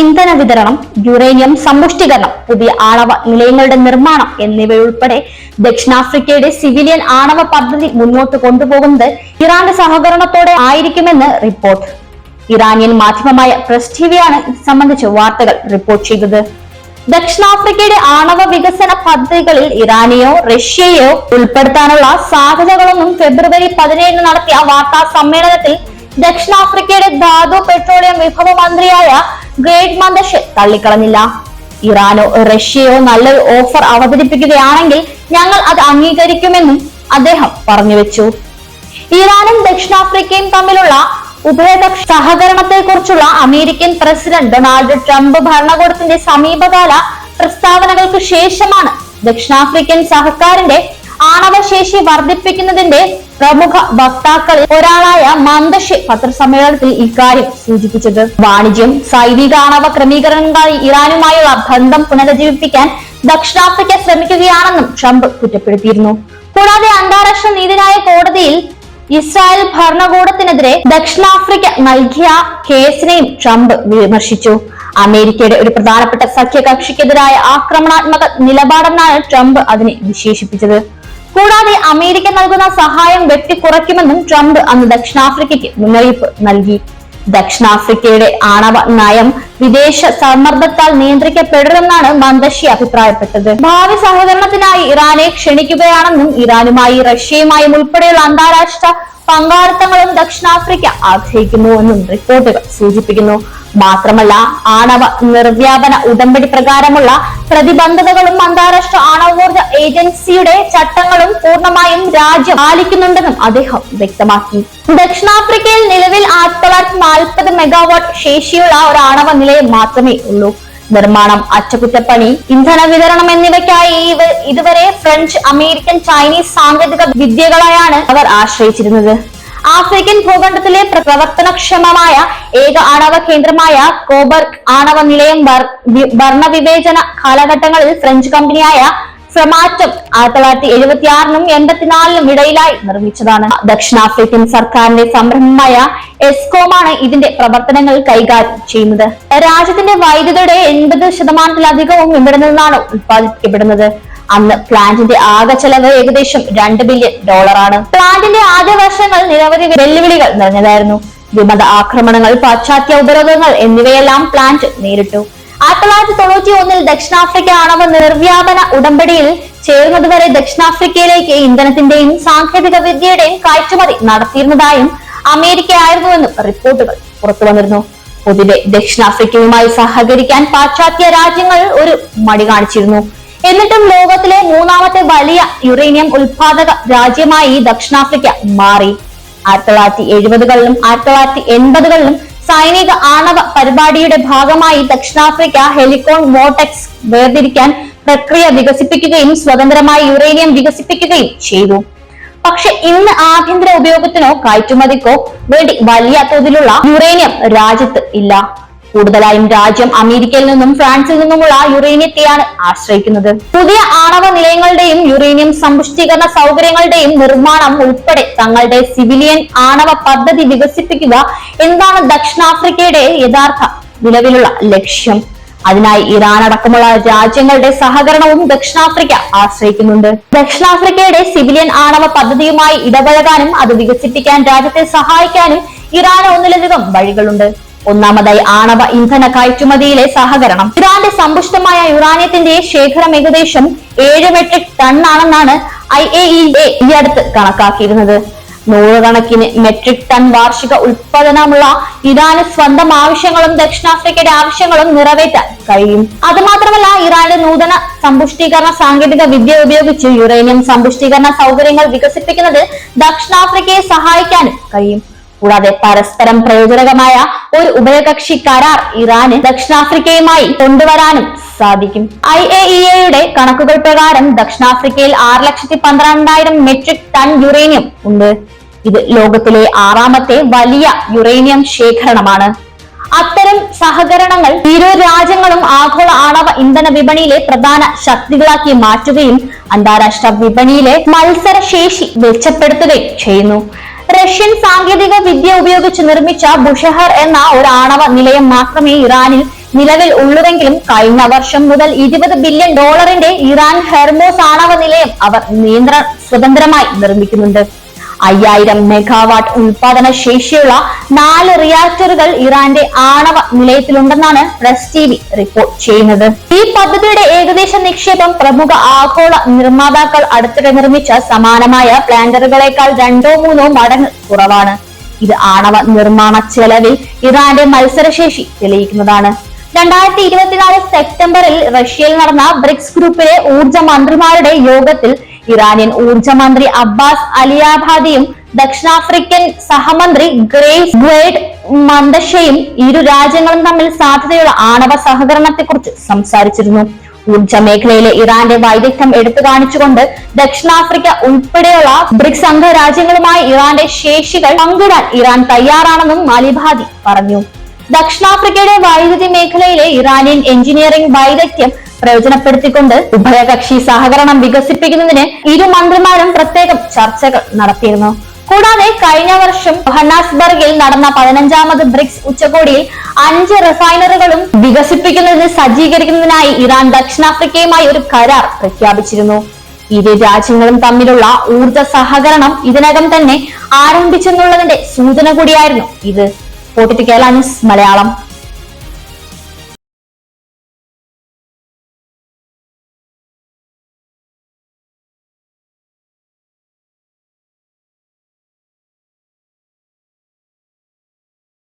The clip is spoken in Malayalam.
ഇന്ധന വിതരണം യുറേനിയം സമ്പുഷ്ടീകരണം പുതിയ ആണവ നിലയങ്ങളുടെ നിർമ്മാണം എന്നിവയുൾപ്പെടെ ദക്ഷിണാഫ്രിക്കയുടെ സിവിലിയൻ ആണവ പദ്ധതി മുന്നോട്ട് കൊണ്ടുപോകുന്നത് ഇറാന്റെ സഹകരണത്തോടെ ആയിരിക്കുമെന്ന് റിപ്പോർട്ട്. ഇറാനിയൻ മാധ്യമമായ പ്രസ് ടിവിയാണ് ഇത് സംബന്ധിച്ച് വാർത്തകൾ റിപ്പോർട്ട് ചെയ്തത്. ദക്ഷിണാഫ്രിക്കയുടെ ആണവ വികസന പദ്ധതികളിൽ ഇറാനെയോ റഷ്യയോ ഉൾപ്പെടുത്താനുള്ള സാധ്യതകളൊന്നും ഫെബ്രുവരി പതിനേഴിന് നടത്തിയ വാർത്താ സമ്മേളനത്തിൽ ദക്ഷിണാഫ്രിക്കയുടെ ധാതു പെട്രോളിയം വിഭവ മന്ത്രിയായ ഗ്രേറ്റ് മന്ദഷ് തള്ളിക്കളഞ്ഞില്ല. ഇറാനോ റഷ്യയോ നല്ലൊരു ഓഫർ അവതരിപ്പിക്കുകയാണെങ്കിൽ ഞങ്ങൾ അത് അംഗീകരിക്കുമെന്നും അദ്ദേഹം പറഞ്ഞു വെച്ചു ഇറാനും ദക്ഷിണാഫ്രിക്കയും തമ്മിലുള്ള ഉഭയകക്ഷി സഹകരണത്തെക്കുറിച്ചുള്ള അമേരിക്കൻ പ്രസിഡന്റ് ഡൊണാൾഡ് ട്രംപ് ഭരണകൂടത്തിന്റെ സമീപകാല പ്രസ്താവനകൾക്ക് ശേഷമാണ് ദക്ഷിണാഫ്രിക്കൻ സഹക്കാരിന്റെ ആണവശേഷി വർദ്ധിപ്പിക്കുന്നതിന്റെ പ്രമുഖ വക്താക്കളിൽ ഒരാളായ മന്ദഷെ പത്രസമ്മേളനത്തിൽ ഇക്കാര്യം സൂചിപ്പിച്ചത്. വാണിജ്യം സൈനിക ആണവ ക്രമീകരണങ്ങളായി ഇറാനുമായുള്ള ബന്ധം പുനരുജ്ജീവിപ്പിക്കാൻ ദക്ഷിണാഫ്രിക്ക ശ്രമിക്കുകയാണെന്നും ട്രംപ് കുറ്റപ്പെടുത്തിയിരുന്നു. കൂടാതെ അന്താരാഷ്ട്ര നീതിന്യായ കോടതിയിൽ ഇസ്രായേൽ ഭരണകൂടത്തിനെതിരെ ദക്ഷിണാഫ്രിക്ക നൽകിയ കേസിനെയും ട്രംപ് വിമർശിച്ചു. അമേരിക്കയുടെ ഒരു പ്രധാനപ്പെട്ട സഖ്യകക്ഷിക്കെതിരായ ആക്രമണാത്മക നിലപാടെന്നാണ് ട്രംപ് അതിനെ വിശേഷിപ്പിച്ചത്. കൂടാതെ അമേരിക്ക നൽകുന്ന സഹായം വെട്ടിക്കുറയ്ക്കുമെന്നും ട്രംപ് അന്ന് ദക്ഷിണാഫ്രിക്കയ്ക്ക് മുന്നറിയിപ്പ് നൽകി. ദക്ഷിണാഫ്രിക്കയുടെ ആണവ നയം വിദേശ സമ്മർദ്ദത്താൽ നിയന്ത്രിക്കപ്പെടരുമെന്നാണ് മന്ദശി അഭിപ്രായപ്പെട്ടത്. ഭാവി സഹകരണത്തിനായി ഇറാനെ ക്ഷണിക്കുകയാണെന്നും ഇറാനുമായി റഷ്യയുമായും ഉൾപ്പെടെയുള്ള അന്താരാഷ്ട്ര പങ്കാളിത്തങ്ങളും ദക്ഷിണാഫ്രിക്ക ആഗ്രഹിക്കുന്നു എന്നും റിപ്പോർട്ടുകൾ സൂചിപ്പിക്കുന്നു. മാത്രമല്ല ആണവ നിർവ്യാപന ഉടമ്പടി പ്രകാരമുള്ള പ്രതിബന്ധതകളും അന്താരാഷ്ട്ര ആണവോർജ ഏജൻസിയുടെ ചട്ടങ്ങളും പൂർണമായും രാജ്യം പാലിക്കുന്നുണ്ടെന്നും അദ്ദേഹം വ്യക്തമാക്കി. ദക്ഷിണാഫ്രിക്കയിൽ നിലവിൽ ആയിരത്തി തൊള്ളായിരത്തി നാൽപ്പത് മെഗാവാട്ട് ശേഷിയുള്ള ഒരു ആണവ നിലയം മാത്രമേ ഉള്ളൂ. നിർമ്മാണം അറ്റകുറ്റപ്പണി ഇന്ധന വിതരണം എന്നിവയ്ക്കായി ഇവർ ഇതുവരെ ഫ്രഞ്ച് അമേരിക്കൻ ചൈനീസ് സാങ്കേതിക വിദ്യകളെയാണ് അവർ ആശ്രയിച്ചിരുന്നത്. ആഫ്രിക്കൻ ഭൂഖണ്ഡത്തിലെ പ്ര- പ്രവർത്തനക്ഷമമായ ഏക ആണവ കേന്ദ്രമായ കോബർഗ് ആണവ നിലയം ഭരണവിവേചന കാലഘട്ടങ്ങളിൽ ഫ്രഞ്ച് കമ്പനിയായ ഫ്രമാറ്റം ആയിരത്തി തൊള്ളായിരത്തി എഴുപത്തി ആറിനും എൺപത്തിനാലിനും ഇടയിലായി നിർമ്മിച്ചതാണ്. ദക്ഷിണാഫ്രിക്കൻ സർക്കാരിന്റെ സംരംഭമായ എസ്കോമാണ് ഇതിന്റെ പ്രവർത്തനങ്ങൾ കൈകാര്യം ചെയ്യുന്നത്. രാജ്യത്തിന്റെ വൈദ്യുതിയുടെ എൺപത് ശതമാനത്തിലധികവും ഇവിടെ നിന്നാണ് ഉത്പാദിപ്പിക്കപ്പെടുന്നത് അന്ന് പ്ലാന്റിന്റെ ആകെ ചെലവ് ഏകദേശം രണ്ട് ബില്യൺ ഡോളറാണ്. പ്ലാന്റിന്റെ ആദ്യ വർഷങ്ങൾ നിരവധി വെല്ലുവിളികൾ നിറഞ്ഞതായിരുന്നു. വിമത ആക്രമണങ്ങൾ പാശ്ചാത്യ ഉപരോധങ്ങൾ എന്നിവയെല്ലാം പ്ലാന്റ് നേരിട്ടു. ആയിരത്തി തൊള്ളായിരത്തി തൊണ്ണൂറ്റി ഒന്നിൽ ദക്ഷിണാഫ്രിക്ക ആണവ നിർവ്യാപന ഉടമ്പടിയിൽ ചേർന്നതുവരെ ദക്ഷിണാഫ്രിക്കയിലേക്ക് ഇന്ധനത്തിന്റെയും സാങ്കേതിക വിദ്യയുടെയും കയറ്റുമതി നടത്തിയിരുന്നതായും അമേരിക്ക ആയിരുന്നുവെന്നും റിപ്പോർട്ടുകൾ പുറത്തുവന്നിരുന്നു. പൊതുവെ ദക്ഷിണാഫ്രിക്കയുമായി സഹകരിക്കാൻ പാശ്ചാത്യ രാജ്യങ്ങൾ ഒരു മടി കാണിച്ചിരുന്നു. എന്നിട്ടും ലോകത്തിലെ മൂന്നാമത്തെ വലിയ യുറേനിയം ഉത്പാദക രാജ്യമായി ദക്ഷിണാഫ്രിക്ക മാറി. ആയിരത്തി തൊള്ളായിരത്തി എഴുപതുകളിലും ആയിരത്തി തൊള്ളായിരത്തി എൺപതുകളിലും സൈനിക ആണവ പരിപാടിയുടെ ഭാഗമായി ദക്ഷിണാഫ്രിക്ക ഹെലികോൺ വോട്ടെക്സ് വേർതിരിക്കാൻ പ്രക്രിയ വികസിപ്പിക്കുകയും സ്വതന്ത്രമായി യുറേനിയം വികസിപ്പിക്കുകയും ചെയ്തു. പക്ഷെ ഇന്ന് ആഭ്യന്തര ഉപയോഗത്തിനോ കയറ്റുമതിക്കോ വേണ്ടി വലിയ തോതിലുള്ള യുറേനിയം രാജ്യത്ത് ഇല്ല. കൂടുതലായും രാജ്യം അമേരിക്കയിൽ നിന്നും ഫ്രാൻസിൽ നിന്നുമുള്ള യുറേനിയത്തെയാണ് ആശ്രയിക്കുന്നത്. പുതിയ ആണവ നിലയങ്ങളുടെയും യുറേനിയം സമ്പുഷ്ടീകരണ സൗകര്യങ്ങളുടെയും നിർമ്മാണം ഉൾപ്പെടെ തങ്ങളുടെ സിവിലിയൻ ആണവ പദ്ധതി വികസിപ്പിക്കുക എന്താണ് ദക്ഷിണാഫ്രിക്കയുടെ യഥാർത്ഥ നിലവിലുള്ള ലക്ഷ്യം. അതിനായി ഇറാൻ അടക്കമുള്ള രാജ്യങ്ങളുടെ സഹകരണവും ദക്ഷിണാഫ്രിക്ക ആശ്രയിക്കുന്നുണ്ട്. ദക്ഷിണാഫ്രിക്കയുടെ സിവിലിയൻ ആണവ പദ്ധതിയുമായി ഇടപഴകാനും അത് വികസിപ്പിക്കാൻ രാജ്യത്തെ സഹായിക്കാനും ഇറാൻ ഒന്നിലധികം വഴികളുണ്ട്. ഒന്നാമതായി ആണവ ഇന്ധന കയറ്റുമതിയിലെ സഹകരണം. ഇറാന്റെ സമ്പുഷ്ടമായ യുറാനിയത്തിന്റെ ശേഖരം ഏകദേശം ഏഴ് മെട്രിക് ടണ്ണാണെന്നാണ് ഐ എ ഇ ഈ അടുത്ത് കണക്കാക്കിയിരുന്നത്. നൂറുകണക്കിന് മെട്രിക് ടൺ വാർഷിക ഉൽപാദനമുള്ള ഇറാന് സ്വന്തം ആവശ്യങ്ങളും ദക്ഷിണാഫ്രിക്കയുടെ ആവശ്യങ്ങളും നിറവേറ്റാൻ കഴിയും. അതുമാത്രമല്ല ഇറാന്റെ നൂതന സമ്പുഷ്ടീകരണ സാങ്കേതിക വിദ്യ ഉപയോഗിച്ച് യുറേനിയം സമ്പുഷ്ടീകരണ സൗകര്യങ്ങൾ വികസിപ്പിക്കുന്നത് ദക്ഷിണാഫ്രിക്കയെ സഹായിക്കാനും കഴിയും. കൂടാതെ പരസ്പരം പ്രയോജനകമായ ഒരു ഉഭയകക്ഷി കരാർ ഇറാന് ദക്ഷിണാഫ്രിക്കയുമായി കൊണ്ടുവരാനും സാധിക്കും. ഐ എ ഇ എയുടെ കണക്കുകൾ പ്രകാരം ദക്ഷിണാഫ്രിക്കയിൽ ആറ് ലക്ഷത്തി പന്ത്രണ്ടായിരം മെട്രിക് ടൺ യുറേനിയം ഉണ്ട്. ഇത് ലോകത്തിലെ ആറാമത്തെ വലിയ യുറേനിയം ശേഖരണമാണ്. അത്തരം സഹകരണങ്ങൾ ഇരു രാജ്യങ്ങളും ആഗോള ആണവ ഇന്ധന വിപണിയിലെ പ്രധാന ശക്തികളാക്കി മാറ്റുകയും അന്താരാഷ്ട്ര വിപണിയിലെ മത്സരശേഷി മെച്ചപ്പെടുത്തുകയും ചെയ്യുന്നു. റഷ്യൻ സാങ്കേതിക വിദ്യ ഉപയോഗിച്ച് നിർമ്മിച്ച ബുഷഹർ എന്ന ഒരു ആണവ നിലയം മാത്രമേ ഇറാനിൽ നിലവിൽ ഉള്ളുവെങ്കിലും കഴിഞ്ഞ വർഷം മുതൽ ഇരുപത് ബില്യൺ ഡോളറിന്റെ ഇറാൻ ഹെർമോസ് ആണവ നിലയം അവർ നിയന്ത്രണ സ്വതന്ത്രമായി നിർമ്മിക്കുന്നുണ്ട്. അയ്യായിരം മെഗാവാട്ട് ഉൽപാദന ശേഷിയുള്ള നാല് റിയാക്ടറുകൾ ഇറാന്റെ ആണവ നിലയത്തിലുണ്ടെന്നാണ് പ്രസ് ടി വി റിപ്പോർട്ട് ചെയ്യുന്നത്. ഈ പദ്ധതിയുടെ ഏകദേശ നിക്ഷേപം പ്രമുഖ ആഗോള നിർമ്മാതാക്കൾ അടുത്തിടെ നിർമ്മിച്ച സമാനമായ പ്ലാന്ററുകളെക്കാൾ രണ്ടോ മൂന്നോ മടങ്ങ് കുറവാണ്. ഇത് ആണവ നിർമ്മാണ ചെലവിൽ ഇറാന്റെ മത്സരശേഷി തെളിയിക്കുന്നതാണ്. രണ്ടായിരത്തി ഇരുപത്തിനാല് സെപ്റ്റംബറിൽ റഷ്യയിൽ നടന്ന ബ്രിക്സ് ഗ്രൂപ്പിലെ ഊർജ മന്ത്രിമാരുടെ യോഗത്തിൽ ഇറാനിയൻ ഊർജ മന്ത്രി അബ്ബാസ് അലിയാബാദിയും ദക്ഷിണാഫ്രിക്കൻ സഹമന്ത്രി ഗ്രേസ് ഗ്വേഡ് മന്ദഷയും ഇരു രാജ്യങ്ങളും തമ്മിൽ സാധ്യതയുള്ള ആണവ സഹകരണത്തെക്കുറിച്ച് സംസാരിച്ചിരുന്നു. ഊർജ മേഖലയിലെ ഇറാന്റെ വൈദഗ്ധ്യം എടുത്തു കാണിച്ചുകൊണ്ട് ദക്ഷിണാഫ്രിക്ക ഉൾപ്പെടെയുള്ള ബ്രിക്സ് അംഗ രാജ്യങ്ങളുമായി ഇറാന്റെ ശേഷികൾ പങ്കിടാൻ ഇറാൻ തയ്യാറാണെന്നും മാലിബാദി പറഞ്ഞു. ദക്ഷിണാഫ്രിക്കയുടെ വൈദ്യുതി മേഖലയിലെ ഇറാനിയൻ എഞ്ചിനീയറിംഗ് വൈദഗ്ധ്യം പ്രയോജനപ്പെടുത്തിക്കൊണ്ട് ഉഭയകക്ഷി സഹകരണം വികസിപ്പിക്കുന്നതിന് ഇരു മന്ത്രിമാരും പ്രത്യേകം ചർച്ചകൾ നടത്തിയിരുന്നു. കൂടാതെ കഴിഞ്ഞ വർഷം ജോഹന്നാസ്ബർഗിൽ നടന്ന പതിനഞ്ചാമത് ബ്രിക്സ് ഉച്ചകോടിയിൽ അഞ്ച് റിഫൈനറുകളും വികസിപ്പിക്കുന്നതിന് സജ്ജീകരിക്കുന്നതിനായി ഇറാൻ ദക്ഷിണാഫ്രിക്കയുമായി ഒരു കരാർ പ്രഖ്യാപിച്ചിരുന്നു. ഇരു രാജ്യങ്ങളും തമ്മിലുള്ള ഊർജ സഹകരണം ഇതിനകം തന്നെ ആരംഭിച്ചെന്നുള്ളതിന്റെ സൂചന കൂടിയായിരുന്നു ഇത്. പോട്ടിട്ട് കേരള ന്യൂസ് മലയാളം.